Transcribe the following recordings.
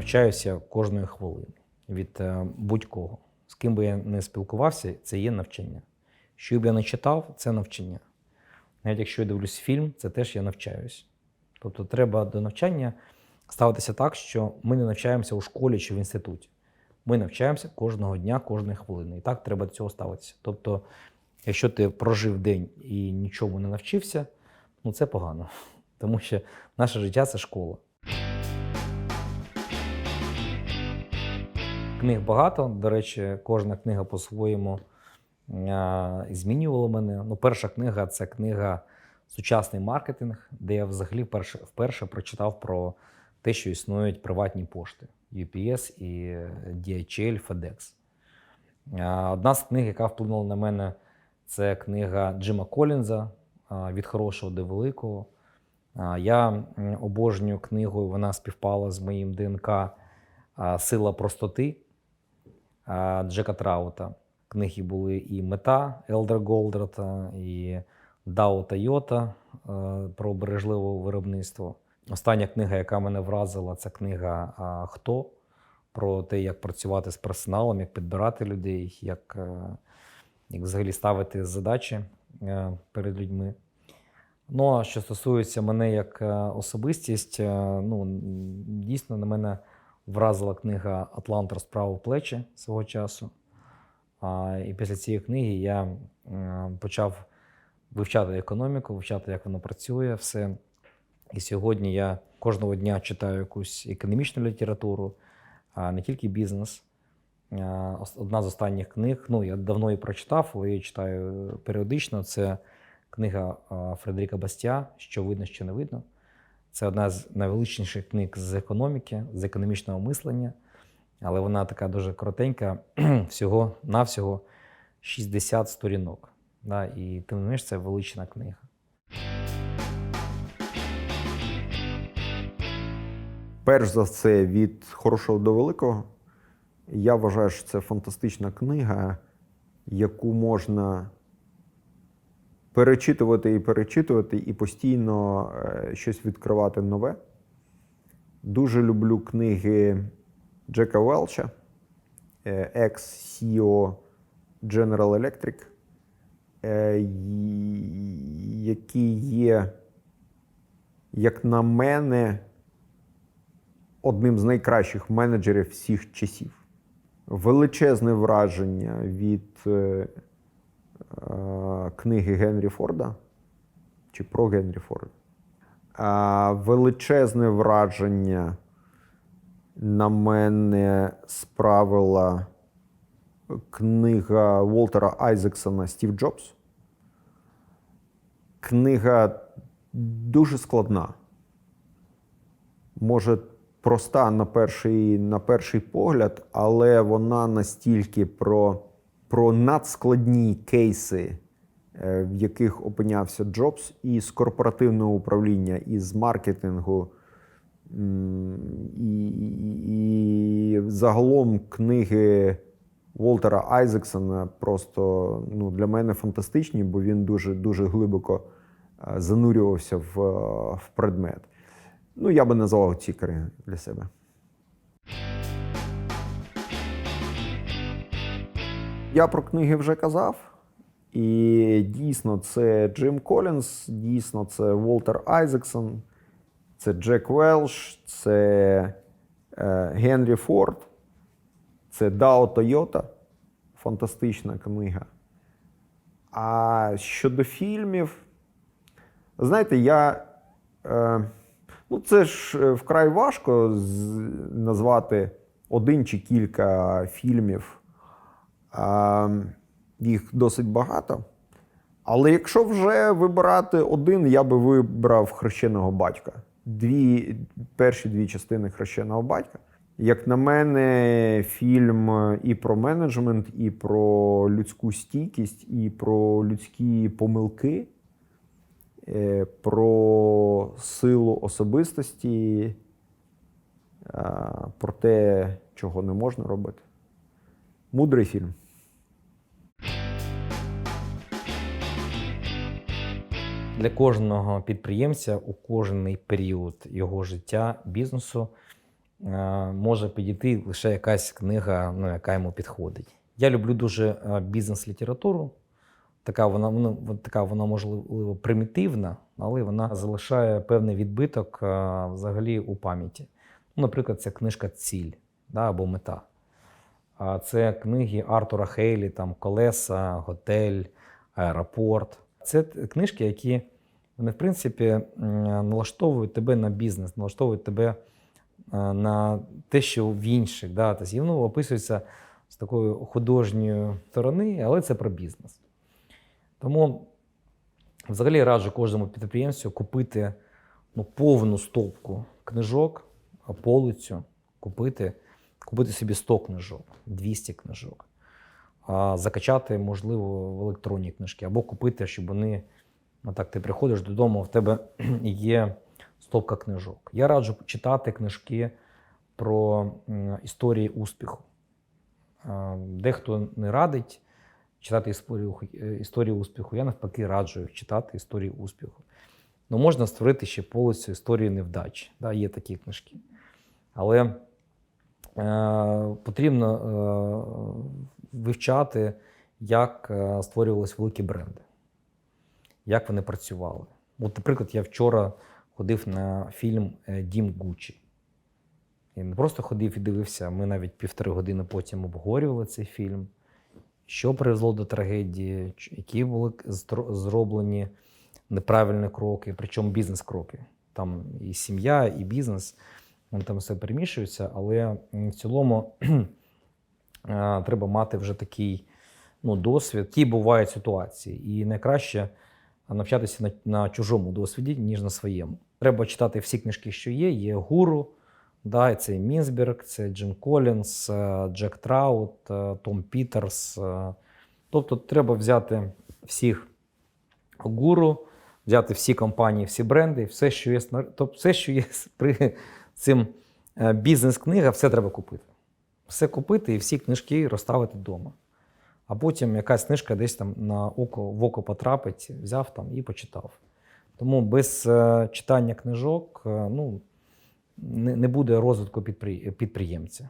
навчаюся кожної хвилини від е, будь-кого. З ким би я не спілкувався, це є навчання. Що б я не читав, це навчання. Навіть якщо я дивлюсь фільм, це теж я навчаюсь. Тобто треба до навчання ставитися так, що ми не навчаємося у школі чи в інституті. Ми навчаємося кожного дня, кожної хвилини. І так треба до цього ставитися. Тобто, якщо ти прожив день і нічому не навчився, ну це погано. Тому що наше життя це школа. Книг багато. До речі, кожна книга по-своєму змінювала мене. Ну, перша книга це книга Сучасний маркетинг, де я взагалі вперше, вперше прочитав про те, що існують приватні пошти UPS і DHL, FedEx. Одна з книг, яка вплинула на мене, це книга Джима Колінза Від хорошого до великого. Я обожнюю книгу, вона співпала з моїм ДНК Сила простоти Джека Траута. Книги були і Мета Елдера Голдрата, і Дао Тойота про бережливе виробництво. Остання книга, яка мене вразила, це книга Хто про те, як працювати з персоналом, як підбирати людей, як, е, як взагалі ставити задачі е, перед людьми. Ну, а що стосується мене як е, особистість, е, ну, дійсно на мене вразила книга Атлант розправив плечі свого часу. І після цієї книги я почав вивчати економіку, вивчати, як воно працює, все. І сьогодні я кожного дня читаю якусь економічну літературу, не тільки бізнес. Одна з останніх книг, ну я давно її прочитав, але її читаю періодично. Це книга Фредеріка Бастіа Що видно, що не видно. Це одна з найвеличніших книг з економіки, з економічного мислення, але вона така дуже коротенька, всього навсього 60 сторінок. Да, і тим не менш це велична книга. Перш за все, від хорошого до великого. Я вважаю, що це фантастична книга, яку можна перечитувати і перечитувати, і постійно е, щось відкривати нове. Дуже люблю книги Джека Велча, е, екс-CEO General Electric, е, й- які є, як на мене, одним з найкращих менеджерів всіх часів. Величезне враження від книги Генрі Форда чи про Генрі Форда. Величезне враження на мене справила книга Волтера Айзексона Стів Джобс. Книга дуже складна може проста на перший, на перший погляд, але вона настільки про, про надскладні кейси, е, в яких опинявся Джобс, і з корпоративного управління, і з маркетингу. І, і, і загалом книги Волтера Айзексона просто ну, для мене фантастичні, бо він дуже, дуже глибоко е, занурювався в, е, в предмет. Ну, я би назвав ці книги для себе. Я про книги вже казав. І дійсно, це Джим Колінс, дійсно, це Волтер Айзексон, це Джек Велш, це е, Генрі Форд, це Дао Тойота. Фантастична книга. А щодо фільмів, знаєте, я. Е, Ну, це ж е, вкрай важко назвати один чи кілька фільмів. Їх досить багато. Але якщо вже вибирати один, я би вибрав хрещеного батька. Дві, перші дві частини хрещеного батька. Як на мене, фільм і про менеджмент, і про людську стійкість, і про людські помилки е, про силу особистості, е, про те, чого не можна робити. Мудрий фільм. Для кожного підприємця у кожний період його життя, бізнесу е, може підійти лише якась книга, ну, яка йому підходить. Я люблю дуже е, бізнес-літературу. Така вона, вона, вона- така вона можливо примітивна, але вона залишає певний відбиток е, взагалі у пам'яті. Ну, наприклад, це книжка Ціль да, або Мета. Це книги Артура Хейлі, там Колеса, Готель, Аеропорт. Це книжки, які вони, в принципі, налаштовують тебе на бізнес, налаштовують тебе е, на те, що в інших. Да? Тобто, воно описується з такої художньої сторони, але це про бізнес. Тому взагалі раджу кожному підприємцю купити ну, повну стопку книжок, полицю купити, купити собі 100 книжок, 200 книжок, а закачати, можливо, в електронні книжки, або купити, щоб вони. Ну, так, ти приходиш додому, в тебе є стопка книжок. Я раджу читати книжки про історії успіху. Дехто не радить читати історію, е, історію успіху. Я навпаки раджу читати історію успіху. Ну, можна створити ще полицю історії невдачі. Да, є такі книжки. Але потрібно е, вивчати, як е, створювалися великі бренди, як вони працювали. От, наприклад, я вчора ходив на фільм е, Дім Гуччі. І не просто ходив і дивився, ми навіть півтори години потім обговорювали цей фільм, що привело до трагедії, які були зроблені неправильні кроки, причому бізнес-кроки. Там і сім'я, і бізнес, вони там все перемішується, але в цілому е, треба мати вже такий ну, досвід, які бувають ситуації. І найкраще навчатися на, на чужому досвіді, ніж на своєму. Треба читати всі книжки, що є. Є гуру, да, це Мінсберг, це Джим Колінс, е, Джек Траут, е, Том Пітерс. е. Тобто треба взяти всіх гуру, взяти всі компанії, всі бренди, все, що є, тобто все, що є при цим е, бізнес-книга, все треба купити. Все купити і всі книжки розставити вдома. А потім якась книжка десь там на око, в око потрапить, взяв там і почитав. Тому без е, читання книжок е, ну, не, буде розвитку підпри- підприємця.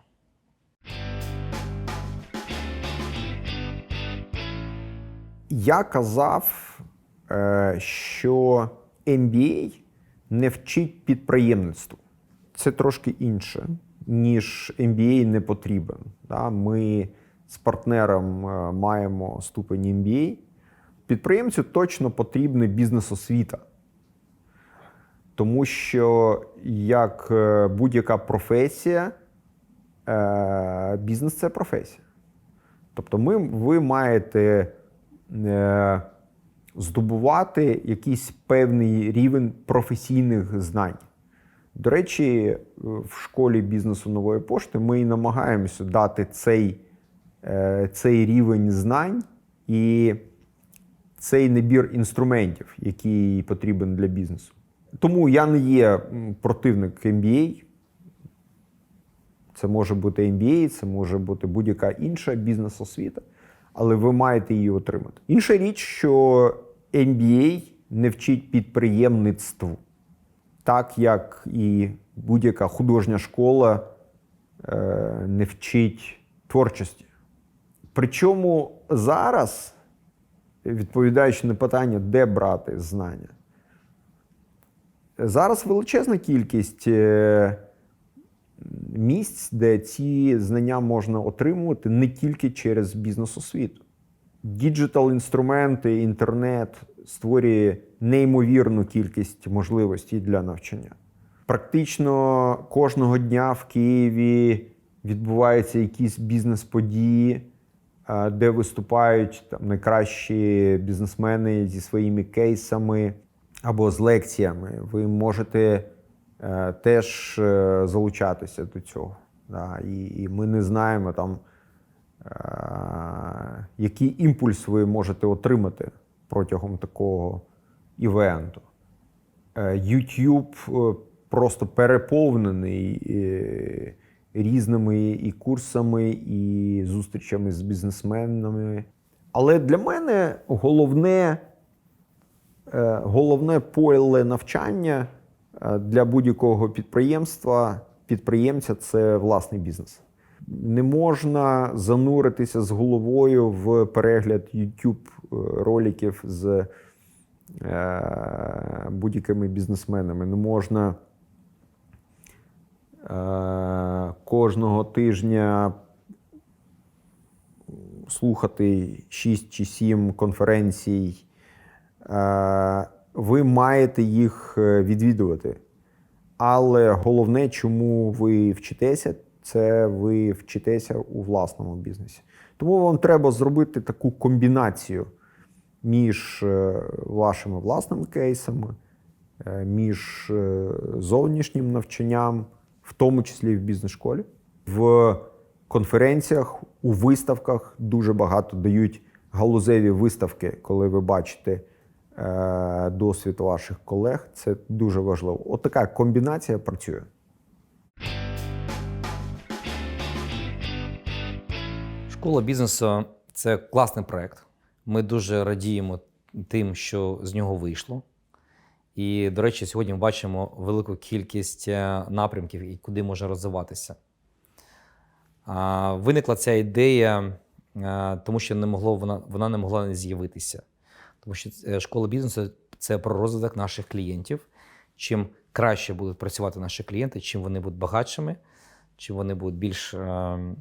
Я казав, що MBA не вчить підприємництву. Це трошки інше, ніж MBA не потрібен. Ми з партнером е, маємо ступень MBA. Підприємцю точно потрібна бізнес-освіта. Тому що як е, будь-яка професія, е, бізнес це професія. Тобто, ми, ви маєте здобувати якийсь певний рівень професійних знань. До речі, в школі бізнесу нової пошти ми і намагаємося дати цей, е, цей рівень знань і цей набір інструментів, який потрібен для бізнесу. Тому я не є противник MBA. Це може бути MBA, це може бути будь-яка інша бізнес-освіта, але ви маєте її отримати. Інша річ, що MBA не вчить підприємництву, так як і будь-яка художня школа е, не вчить творчості. Причому зараз, відповідаючи на питання, де брати знання, зараз величезна кількість. е, місць, де ці знання можна отримувати не тільки через бізнес-освіту. Діджитал-інструменти, інтернет створює неймовірну кількість можливостей для навчання. Практично кожного дня в Києві відбуваються якісь бізнес-події, е, де виступають там найкращі бізнесмени зі своїми кейсами або з лекціями. Ви можете е, теж е, залучатися до цього. Да. І, ми не знаємо там, який імпульс ви можете отримати протягом такого івенту. Е, YouTube е, просто переповнений е, різними і курсами, і зустрічами з бізнесменами. Але для мене головне, головне поле навчання для будь-якого підприємства підприємця це власний бізнес. Не можна зануритися з головою в перегляд YouTube е, роликів з е, будь-якими бізнесменами. Не можна е, кожного тижня слухати 6 чи 7 конференцій. Е, Ви маєте їх е, відвідувати. Але головне, чому ви вчитеся, це ви вчитеся у власному бізнесі. Тому вам треба зробити таку комбінацію між е, вашими власними кейсами, е, між е, зовнішнім навчанням, в тому числі і в бізнес-школі. В конференціях, у виставках дуже багато дають галузеві виставки, коли ви бачите досвід ваших колег. Це дуже важливо. От комбінація працює. Школа бізнесу це класний проект. Ми дуже радіємо тим, що з нього вийшло. І, до речі, сьогодні ми бачимо велику кількість е, напрямків і куди може розвиватися. Виникла ця ідея, е, тому що не могло, вона, вона не могла не з'явитися. Тому що е, школа бізнесу це про розвиток наших клієнтів. Чим краще будуть працювати наші клієнти, чим вони будуть багатшими, чим вони будуть більш е, е,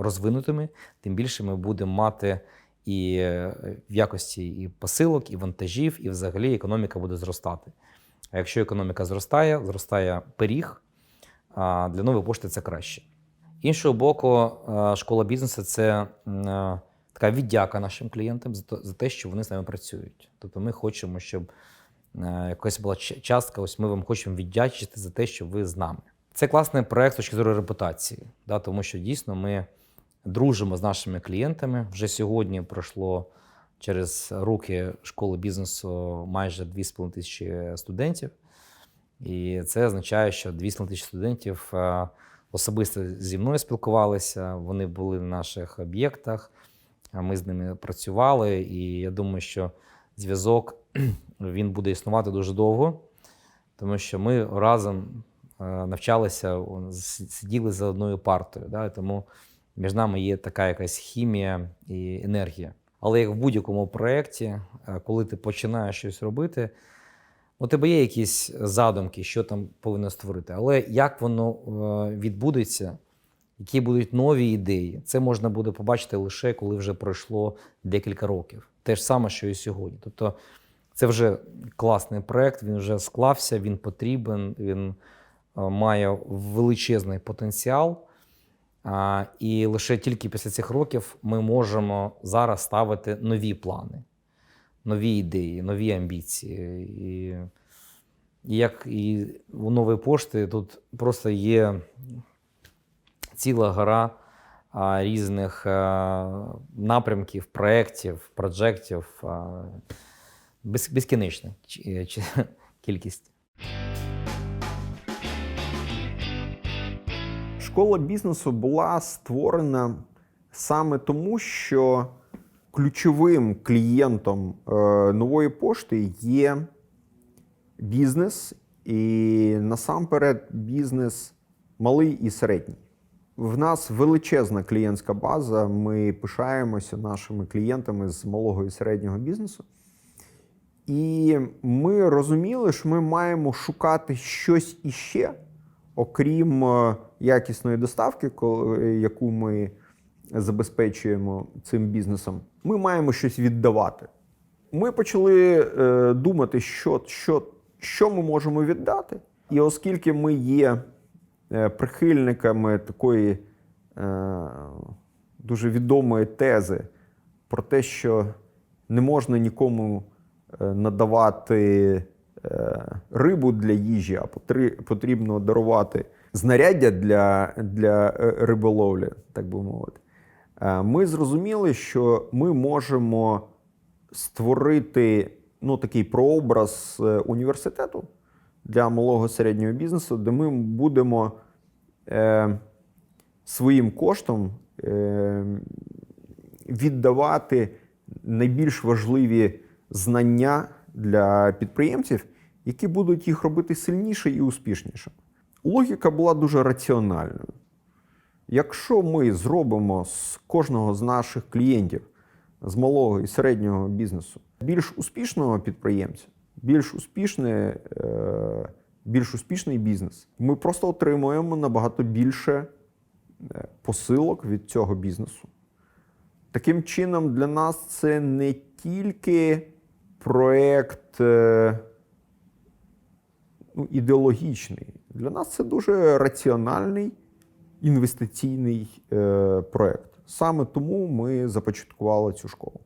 розвинутими, тим більше ми будемо мати і е, в якості і посилок, і вантажів, і взагалі економіка буде зростати. А якщо економіка зростає, зростає пиріг, а для нової пошти це краще. Іншого боку, школа бізнесу це така віддяка нашим клієнтам за те- що вони з нами працюють. Тобто ми хочемо, щоб якась була частка, ось ми вам хочемо віддячити за те, що ви з нами. Це класний проект з точки зору репутації, да, тому що дійсно ми дружимо з нашими клієнтами. Вже сьогодні пройшло через руки школи бізнесу майже 2,5 тисячі студентів. І це означає, що 2,5 тисячі студентів е, особисто зі мною спілкувалися, вони були на наших об'єктах, ми з ними працювали. І я думаю, що зв'язок він буде існувати дуже довго, тому що ми разом навчалися, сиділи за одною партою. Да? Тому між нами є така якась хімія і енергія. Але як в будь-якому проєкті, е, коли ти починаєш щось робити, у тебе є якісь задумки, що там повинно створити. Але як воно е, відбудеться, які будуть нові ідеї, це можна буде побачити лише коли вже пройшло декілька років. Те ж саме, що і сьогодні. Тобто, це вже класний проект, він вже склався, він потрібен, він е, має величезний потенціал. І лише тільки після цих років ми можемо зараз ставити нові плани, нові ідеї, нові амбіції. І, як і у нової пошти тут просто є ціла гора різних напрямків, проєктів, проджектів, безкінечна кількість. Школа бізнесу була створена саме тому, що ключовим клієнтом е, нової пошти є бізнес, і насамперед бізнес малий і середній. В нас величезна клієнтська база. Ми пишаємося нашими клієнтами з малого і середнього бізнесу. І ми розуміли, що ми маємо шукати щось іще, окрім е, якісної доставки, яку ми забезпечуємо цим бізнесом. Ми маємо щось віддавати. Ми почали е, думати, що, що, що ми можемо віддати. І оскільки ми є е, прихильниками такої дуже відомої тези про те, що не можна нікому надавати рибу для їжі, а потрібно дарувати знаряддя для, для е, риболовлі, так би мовити. Е, Ми зрозуміли, що ми можемо створити ну, такий прообраз е, університету для малого середнього бізнесу, де ми будемо е, своїм коштом е, віддавати найбільш важливі знання для підприємців, які будуть їх робити сильніше і успішніше. логіка була дуже раціональною. Якщо ми зробимо з кожного з наших клієнтів, з малого і середнього бізнесу, більш успішного підприємця, більш, успішне, е, більш успішний бізнес, ми просто отримуємо набагато більше е, посилок від цього бізнесу. Таким чином, для нас це не тільки проект е, ну, ідеологічний. Для нас це дуже раціональний інвестиційний е, проект. Саме тому ми започаткували цю школу.